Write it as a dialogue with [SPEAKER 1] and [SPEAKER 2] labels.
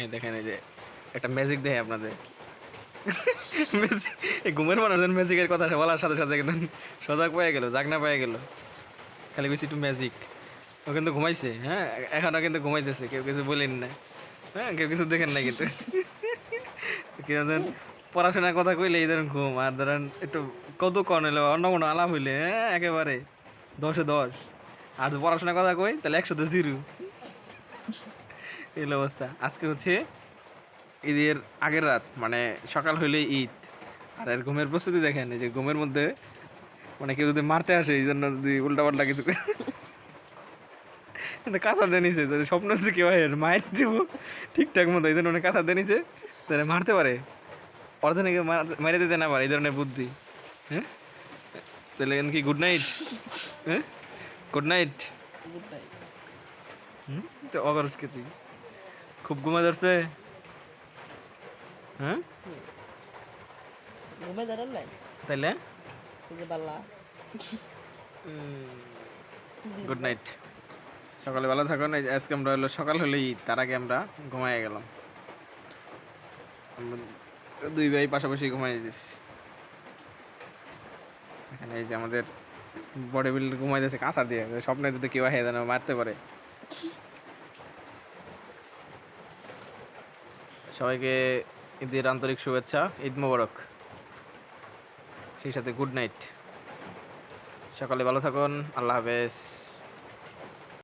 [SPEAKER 1] এই দেখেন, এই যে একটা ম্যাজিক দেখে আপনাদের। ঘুমের মানুষজন ম্যাজিকের কথা বলার সাথে সাথে একদম সজাগ পেয়ে গেল, জাগনা পেয়ে গেল। খালি বেশি একটু ম্যাজিক ও কিন্তু ঘুমাইছে হ্যাঁ? এখনও কিন্তু ঘুমাইতেছে, কেউ কিছু বলেন না হ্যাঁ কেউ কিছু দেখেন না কিন্তু। ধরেন পড়াশোনার কথা কইলে এই ধরেন ঘুম, আর ধরেন একটু কত কন হইলে অন্য কোনো আলাপ হইলে হ্যাঁ একেবারে। দশে দশ। আর পড়াশোনার কথা কই, তাহলে একশোতে জিরো। এই অবস্থা। আজকে হচ্ছে ঈদের আগের রাত মানে সকাল হইলে ঈদ। আর এর ঘুমের প্রস্তুতি দেখেন এই যে ঘুমের মধ্যে মানে কেউ যদি মারতে আসে এই জন্য যদি উল্টা পাল্টা কিছু কাঁচা দিয়ে নিছে যদি স্বপ্ন যদি কেউ মায়ের দিব ঠিকঠাক মতো এই জন্য অনেক কাঁচা দিয়ে নিছে তাহলে মারতে পারে। অর্ধেকে মেরে দিতে না পারে এই ধরনের বুদ্ধি। হ্যাঁ? তাহলে কি গুড নাইট হ্যাঁ? গুড নাইট
[SPEAKER 2] গুড নাইট
[SPEAKER 1] হুম? তো অগরজ কে তুই। খুব ঘুমা ধরছে? হ্যাঁ?
[SPEAKER 2] ঘুমে দাঁড়ান নাই
[SPEAKER 1] তাইলে?
[SPEAKER 2] পাল্লা
[SPEAKER 1] গুড নাইট সকালে ভালো থাকুন এই আজকে আমরা হলো সকাল হলে ঈদ তার আগে আমরা ঘুমাই গেলাম। দুই ভাই পাশাপাশি ঘুমাই দিচ্ছি এখানে এই যে আমাদের বডি বিল্ডার ঘুমাই দিয়েছে কাঁচা দিয়ে স্বপ্নে যদি কেউ আসে যেন মারতে পারে। সবাইকে ঈদের আন্তরিক শুভেচ্ছা, ঈদ মোবারক। সেই সাথে গুড নাইট। সকালে ভালো থাকুন, আল্লাহ হাফেজ।